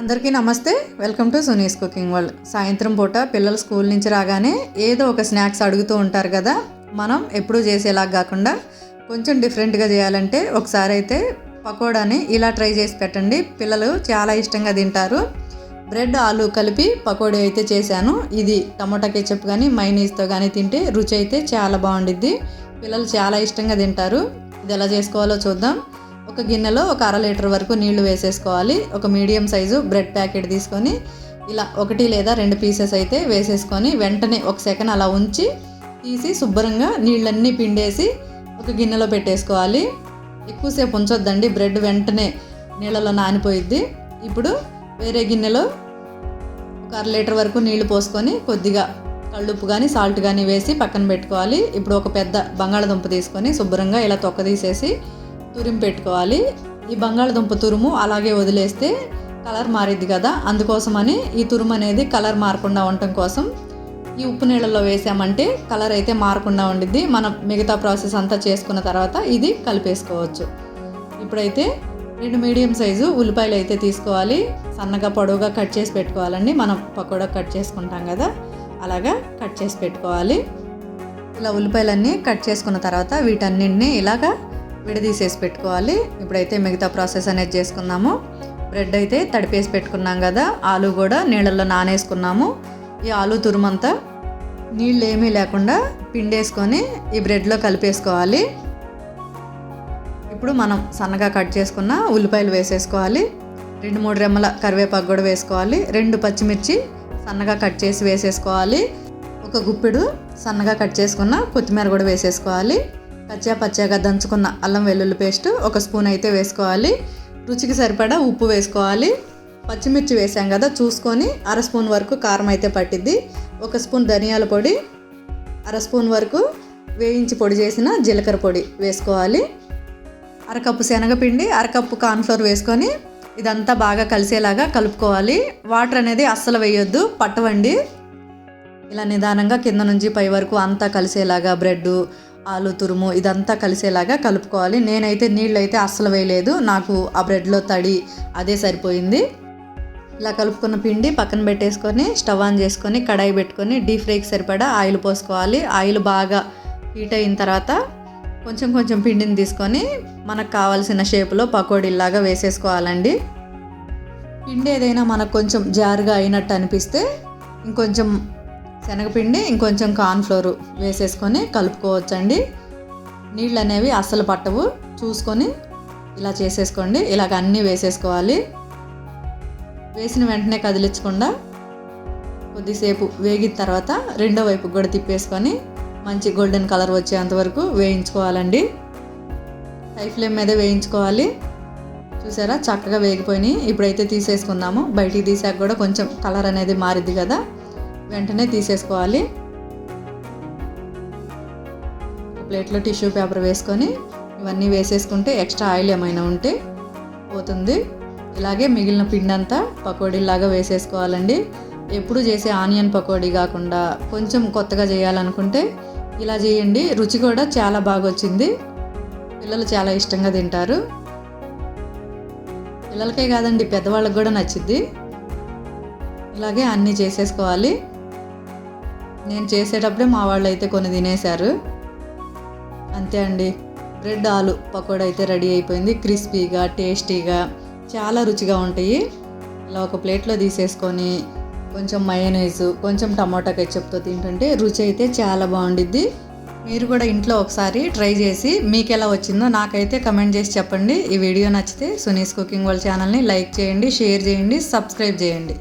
అందరికీ నమస్తే. Welcome to Suni's cooking world. సాయంత్రం పూట పిల్లలు స్కూల్ నుంచి రాగానే ఏదో ఒక స్నాక్స్ అడుగుతూ ఉంటారు కదా మనం ఎప్పుడూ చేసేలాగా కాకుండా కొంచెం డిఫరెంట్గా చేయాలంటే ఒకసారి అయితే పకోడాని ఇలా ట్రై చేసి పెట్టండి. పిల్లలు చాలా ఇష్టంగా తింటారు. బ్రెడ్ ఆలు కలిపి పకోడీ అయితే చేశాను. ఇది టమోటా కెచప్ కానీ మైనీస్తో కానీ తింటే రుచి అయితే చాలా బాగుండిద్ది. పిల్లలు చాలా ఇష్టంగా తింటారు. ఇది ఎలా చేసుకోవాలో చూద్దాం. ఒక గిన్నెలో ఒక అర లీటర్ వరకు నీళ్ళు వేసేసుకోవాలి. ఒక మీడియం సైజు బ్రెడ్ ప్యాకెట్ తీసుకొని ఇలా ఒకటి లేదా రెండు పీసెస్ అయితే వేసేసుకొని వెంటనే ఒక సెకండ్ అలా ఉంచి తీసి శుభ్రంగా నీళ్ళన్నీ పిండేసి ఒక గిన్నెలో పెట్టేసుకోవాలి. ఎక్కువసేపు ఉంచొద్దండి. బ్రెడ్ వెంటనే నీళ్ళలో నానిపోయిద్ది. ఇప్పుడు వేరే గిన్నెలో ఒక అర లీటర్ వరకు నీళ్ళు పోసుకొని కొద్దిగా కళ్ళుప్పు కానీ సాల్ట్ కానీ వేసి పక్కన పెట్టుకోవాలి. ఇప్పుడు ఒక పెద్ద బంగాళదుంప తీసుకొని శుభ్రంగా ఇలా తొక్క తీసేసి తురిమి పెట్టుకోవాలి. ఈ బంగాళదుంప తురుము అలాగే వదిలేస్తే కలర్ మారిద్ది కదా. అందుకోసమని ఈ తురుము అనేది కలర్ మారకుండా ఉండటం కోసం ఈ ఉప్పు నీళ్ళలో వేసామంటే కలర్ అయితే మారకుండా ఉండిద్ది. మనం మిగతా ప్రాసెస్ అంతా చేసుకున్న తర్వాత ఇది కలిపేసుకోవచ్చు. ఇప్పుడైతే రెండు మీడియం సైజు ఉల్లిపాయలు అయితే తీసుకోవాలి. సన్నగా పొడవుగా కట్ చేసి పెట్టుకోవాలండి. మనం పకోడా కట్ చేసుకుంటాం కదా. అలాగా కట్ చేసి పెట్టుకోవాలి. ఇలా ఉల్లిపాయలన్నీ కట్ చేసుకున్న తర్వాత వీటన్నింటినీ ఇలాగా విడదీసేసి పెట్టుకోవాలి. ఇప్పుడైతే మిగతా ప్రాసెస్ అనేది చేసుకుందాము. బ్రెడ్ అయితే తడిపేసి పెట్టుకున్నాం కదా ఆలు కూడా నీళ్ళల్లో నానేసుకున్నాము. ఈ ఆలు తురుమంతా నీళ్ళు ఏమీ లేకుండా పిండేసుకొని ఈ బ్రెడ్లో కలిపేసుకోవాలి. ఇప్పుడు మనం సన్నగా కట్ చేసుకున్న ఉల్లిపాయలు వేసేసుకోవాలి. రెండు మూడు రెమ్మల కరివేపాకు కూడా వేసుకోవాలి. రెండు పచ్చిమిర్చి సన్నగా కట్ చేసి వేసేసుకోవాలి. ఒక గుప్పెడు సన్నగా కట్ చేసుకున్న కొత్తిమీర కూడా వేసేసుకోవాలి. కచ్చా పచ్చాగా దంచుకున్న అల్లం వెల్లుల్లి పేస్ట్ ఒక స్పూన్ అయితే వేసుకోవాలి. రుచికి సరిపడా ఉప్పు వేసుకోవాలి. పచ్చిమిర్చి వేసాం కదా చూసుకొని అర స్పూన్ వరకు కారం అయితే పట్టిద్ది. ఒక స్పూన్ ధనియాల పొడి అర స్పూన్ వరకు వేయించి పొడి చేసిన జీలకర్ర పొడి వేసుకోవాలి. అరకప్పు శనగపిండి అరకప్పు కార్న్ఫ్లోర్ వేసుకొని ఇదంతా బాగా కలిసేలాగా కలుపుకోవాలి. వాటర్ అనేది అస్సలు వేయొద్దు పట్టవండి. ఇలా నిదానంగా కింద నుంచి పై వరకు అంతా కలిసేలాగా బ్రెడ్ ఆలు తురుము ఇదంతా కలిసేలాగా కలుపుకోవాలి. నేనైతే నీళ్ళు అయితే అస్సలు వేయలేదు. నాకు ఆ బ్రెడ్లో తడి అదే సరిపోయింది. ఇలా కలుపుకున్న పిండి పక్కన పెట్టేసుకొని స్టవ్ ఆన్ చేసుకొని కడాయి పెట్టుకొని డీప్ ఫ్రైకి సరిపడా ఆయిల్ పోసుకోవాలి. ఆయిల్ బాగా హీట్ అయిన తర్వాత కొంచెం కొంచెం పిండిని తీసుకొని మనకు కావాల్సిన షేప్లో పకోడీలాగా వేసేసుకోవాలండి. పిండి ఏదైనా మనకు కొంచెం జారుగా అయినట్టు అనిపిస్తే ఇంకొంచెం శనగపిండి ఇంకొంచెం కార్న్ఫ్లోర్ వేసేసుకొని కలుపుకోవచ్చండి. నీళ్ళు అనేవి అస్సలు పట్టవు. చూసుకొని ఇలా చేసేసుకోండి. ఇలాగ అన్నీ వేసేసుకోవాలి. వేసిన వెంటనే కదిలించకుండా కొద్దిసేపు వేగిన తర్వాత రెండో వైపు కూడా తిప్పేసుకొని మంచి గోల్డెన్ కలర్ వచ్చేంత వరకు వేయించుకోవాలండి. హై ఫ్లేమ్ మీద వేయించుకోవాలి. చూసారా? చక్కగా వేగిపోయినాయి. ఇప్పుడైతే తీసేసుకుందాము. బయటికి తీసాక కూడా కొంచెం కలర్ అనేది మారిద్ది కదా. వెంటనే తీసేసుకోవాలి. ప్లేట్లో టిష్యూ పేపర్ వేసుకొని ఇవన్నీ వేసేసుకుంటే ఎక్స్ట్రా ఆయిల్ ఏమైనా ఉంటే పోతుంది. ఇలాగే మిగిలిన పిండి అంతా పకోడీలాగా వేసేసుకోవాలండి. ఎప్పుడు చేసే ఆనియన్ పకోడీ కాకుండా కొంచెం కొత్తగా చేయాలనుకుంటే ఇలా చేయండి. రుచి కూడా చాలా బాగా వచ్చింది పిల్లలు చాలా ఇష్టంగా తింటారు. పిల్లలకే కాదండి పెద్దవాళ్ళకి కూడా నచ్చింది ఇలాగే అన్నీ చేసేసుకోవాలి. నేను చేసేటప్పుడే మా వాళ్ళు అయితే కొన్ని తినేశారు. అంతే అండి. బ్రెడ్ ఆలు పకోడా అయితే రెడీ అయిపోయింది. క్రిస్పీగా టేస్టీగా చాలా రుచిగా ఉంటాయి. ఇలా ఒక ప్లేట్లో తీసేసుకొని కొంచెం మయోనైజ్ కొంచెం టమాటా కెచ్చప్తో తింటుంటే రుచి అయితే చాలా బాగుండిద్ది. మీరు కూడా ఇంట్లో ఒకసారి ట్రై చేసి మీకు ఎలా వచ్చిందో నాకైతే కమెంట్ చేసి చెప్పండి. ఈ వీడియో నచ్చితే సునీస్ కుకింగ్ వాళ్ళ ఛానల్ని లైక్ చేయండి షేర్ చేయండి సబ్స్క్రైబ్ చేయండి.